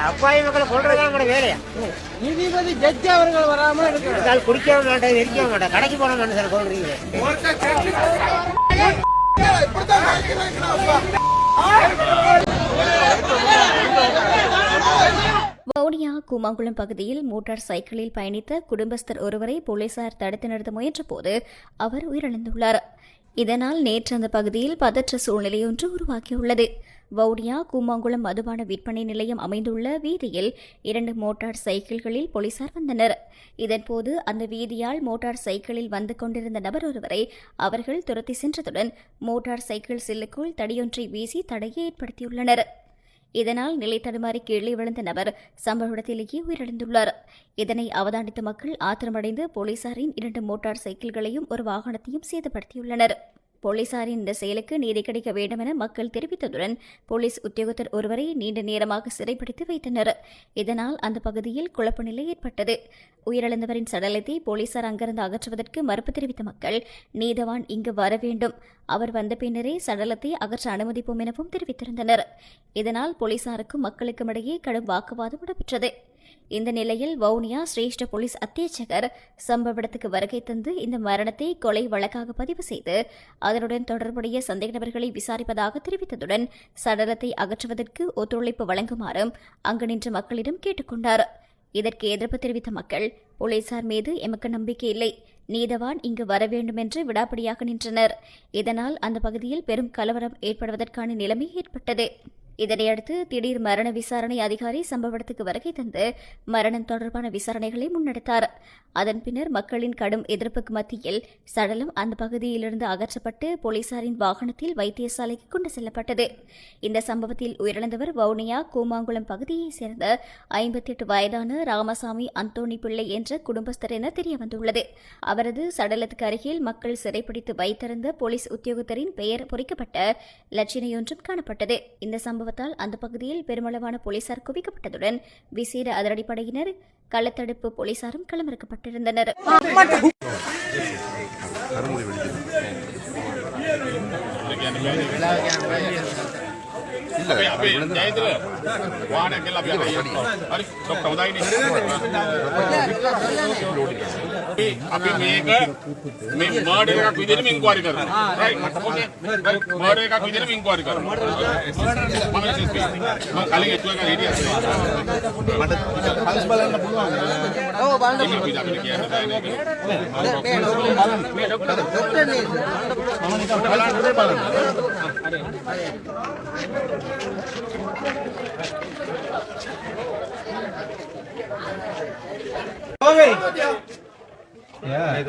அப்பாவி மக்களை கொள்றதுதான் கூட வேலையா? நீதிபதி ஜட்ஜி அவர்கள் வராமல் இருந்தாலும் குடிக்க மாட்டேன் எரிக்க மாட்டேன். கடைக்கு போன மனுஷன் கொள்றீங்க வவுனியா கூமாங்குளம் பகுதியில் மோட்டார் சைக்கிளில் பயணித்த குடும்பஸ்தர் ஒருவரை போலீசார் தடுத்து நிறுத்த முயன்றபோது அவர் உயிரிழந்துள்ளார். இதனால் நேற்று அந்த பகுதியில் பதற்ற சூழ்நிலை ஒன்று உருவாகியுள்ளது. வவுனியா கூமாங்குளம் மதுபான விற்பனை நிலையம் அமைந்துள்ள வீதியில் இரண்டு மோட்டார் சைக்கிள்களில் போலீசார் வந்தனர். இதன்போது அந்த வீதியால் மோட்டார் சைக்கிளில் வந்து கொண்டிருந்த நபர் ஒருவரை அவர்கள் துரத்தி சென்றதுடன் மோட்டார் சைக்கிள் சில்லுக்குள் தடியொன்றை வீசி தடையை ஏற்படுத்தியுள்ளனர். இதனால் நிலை தடுமாறி கீழே விழுந்த நபர் சம்பவ இடத்திலேயே உயிரிழந்துள்ளார். இதனை அவதானித்த மக்கள் ஆத்திரமடைந்து போலீசாரின் இரண்டு மோட்டார் சைக்கிள்களையும் ஒரு வாகனத்தையும் சேதப்படுத்தியுள்ளனர். போலீசாரின் இந்த செயலுக்கு நீதி கிடைக்க வேண்டும் என மக்கள் தெரிவித்ததுடன் போலீஸ் உத்தியோகத்தர் ஒருவரை நீண்ட நேரமாக சிறைப்பிடித்து வைத்தனர். இதனால் அந்த பகுதியில் குழப்ப நிலை ஏற்பட்டது. உயிரிழந்தவரின் சடலத்தை போலீசார் அங்கிருந்து அகற்றுவதற்கு மறுப்பு தெரிவித்த மக்கள் நீதவான் இங்கு வர வேண்டும். அவர் வந்த பின்னரே சடலத்தை அகற்ற அனுமதிப்போம் எனவும் தெரிவித்திருந்தனர். இதனால் போலீசாருக்கும் மக்களுக்கும் இடையே கடும் வாக்குவாதம் நடைபெற்றது. இந்த நிலையில் வவுனியா சிரேஷ்ட போலீஸ் அத்தியட்சகர் சம்பவ இடத்துக்கு வருகை தந்து இந்த மரணத்தை கொலை வழக்காக பதிவு செய்து அதனுடன் தொடர்புடைய சந்தேக நபர்களை விசாரிப்பதாக தெரிவித்ததுடன் சடலத்தை அகற்றுவதற்கு ஒத்துழைப்பு வழங்குமாறும் அங்கு நின்ற மக்களிடம் கேட்டுக்கொண்டார். இதற்கு எதிர்ப்பு தெரிவித்த மக்கள் போலீசார் மீது எமக்கு நம்பிக்கை இல்லை. நீதவான் இங்கு வர வேண்டும் என்று விடாப்பிடியாக நின்றனர். இதனால் அந்த பகுதியில் பெரும் கலவரம் ஏற்படுவதற்கான நிலைமை ஏற்பட்டது. இதனையடுத்து திடீர் மரண விசாரணை அதிகாரி சம்பவ இடத்துக்கு வருகை தந்து மரணம் தொடர்பான விசாரணைகளை முன்னெடுத்தார். அதன் பின்னர் மக்களின் கடும் எதிர்ப்புக்கு மத்தியில் சடலம் அந்த பகுதியிலிருந்து அகற்றப்பட்டு போலீசாரின் வாகனத்தில் வைத்தியசாலைக்கு கொண்டு செல்லப்பட்டது. இந்த சம்பவத்தில் உயிரிழந்தவர் வவுனியா கூமாங்குளம் பகுதியைச் சேர்ந்த ஐம்பத்தி எட்டு வயதான ராமசாமி அந்தோணி பிள்ளை என்ற குடும்பஸ்தர் என தெரியவந்துள்ளது. அவரது சடலத்துக்கு அருகில் மக்கள் சிறைப்பிடித்து வைத்திருந்த போலீஸ் உத்தியோகத்தரின் பெயர் பொறிக்கப்பட்ட லட்சினையொன்றும் காணப்பட்டது. இந்த சம்பவத்தால் அந்த பகுதியில் பெருமளவான போலீசார் குவிக்கப்பட்டதுடன் விசேட அதிரடிப்படையினர் களத்தடுப்பு போலீசாரும் களமிறக்கப்பட்டிருந்தனர். अभी मैं एक मैं मर्डर का क्वेश्चन में इंक्वायरी कर रहा हूँ राइट ओके मर्डर का क्वेश्चन में इंक्वायरी कर रहा हूँ मैं एसएसपी मैं खाली एचओ का रेडी है प्रिंसिपल ने बोला ओ बांड भी जाकर किया है मैं डॉक्टर नहीं हमारे का बांड अरे Yeah.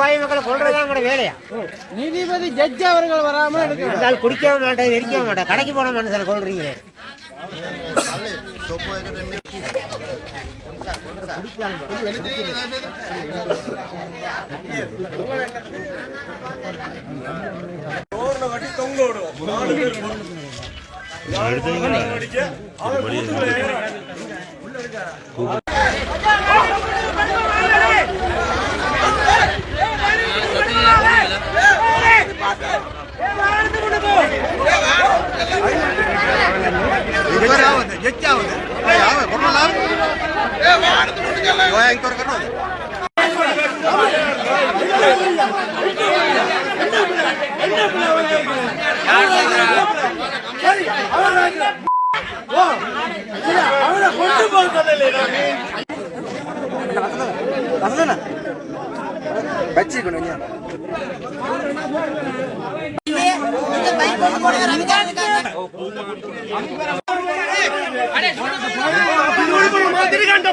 கோயமக்களை கொள்றதா கூட வேலையா? நீதிபதி ஜட்ஜ் அவர்கள் வராமல் இருந்தால் குடிக்க மாட்டேன் எரிக்க மாட்டேன் கடைக்கு போன மனுஷனை கொள்றீங்களே தொங்க விடுவோம் ಹೆಚ್ಚಾವದು ಯಾವ ಕೊಡಲ್ಲ ಹೆಂಗೆ ತೋರ್ಕೊಂಡು ಅವರ ಕೊಟ್ಟು ಬರ್ತದಲ್ಲ அதுதானே வச்சிருக்கணும்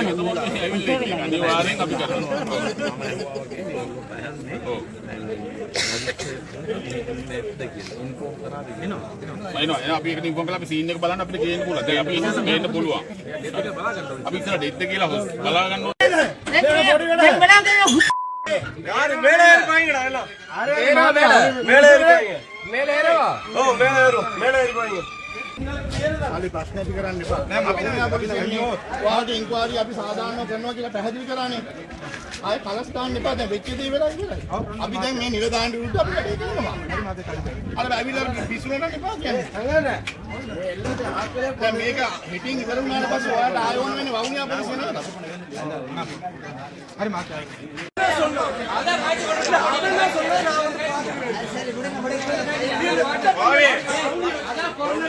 අනිවාර්යෙන් අපි කරනවා. ඔව්. එනවා අපි එකට ඉන්ෆෝම් කරලා අපි සීන් එක බලන්න අපිට ගේන්න පුළුවන්. දැන් අපි ඉන්නේ ගේන්න පුළුවන්. අපි ඉතන ඩෙත් කියලා බලා ගන්න ඕනේ. අපි ප්‍රශ්න ඇති කරන්න එපා. දැන් ප්‍රශ්න ඇති කරන්න එපා. ඔයාලට ඉන්කුවාරි අපි සාධාරණව කරනවා කියලා පැහැදිලි කරානේ. ආය කලස්ථාන් එපා දැන් වෙච්ච දේ වෙලා ඉවරයි. අපි දැන් මේ නිලධාන විරුද්ධ අපි වැඩේ කරනවා. අර බැවිලා පිස්සුනට එපා කියන්නේ. දැන් මේක හිටින් ඉවර වුණාට පස්සේ ඔයාලට ආයෝන වෙන්නේ වවුනියා පොලිසිය නේද? හරි මාතේ. අද රාජ්‍ය වලට අදලා சொல்லுங்க நான் வந்து பாக்குறேன். சரி விடுங்க விடுங்க. வாவே. அதான் கொரோனா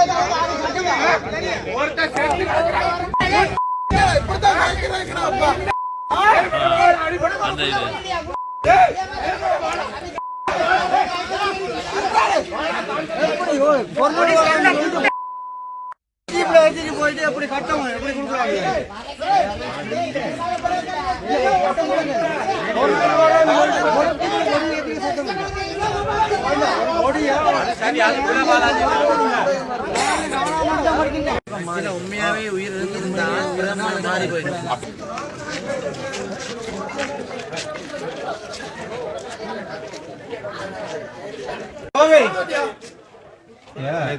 ஜீப்ல வச்சுட்டு போயிட்டு எப்படி கட்டணும் எப்படி கொடுக்குறாங்க உண்மையாவே உயிர் இருந்திருந்தா மாறி போயிடும் Yeah.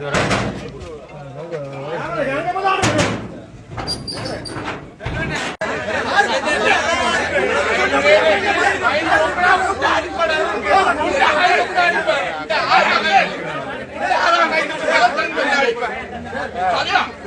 咋的？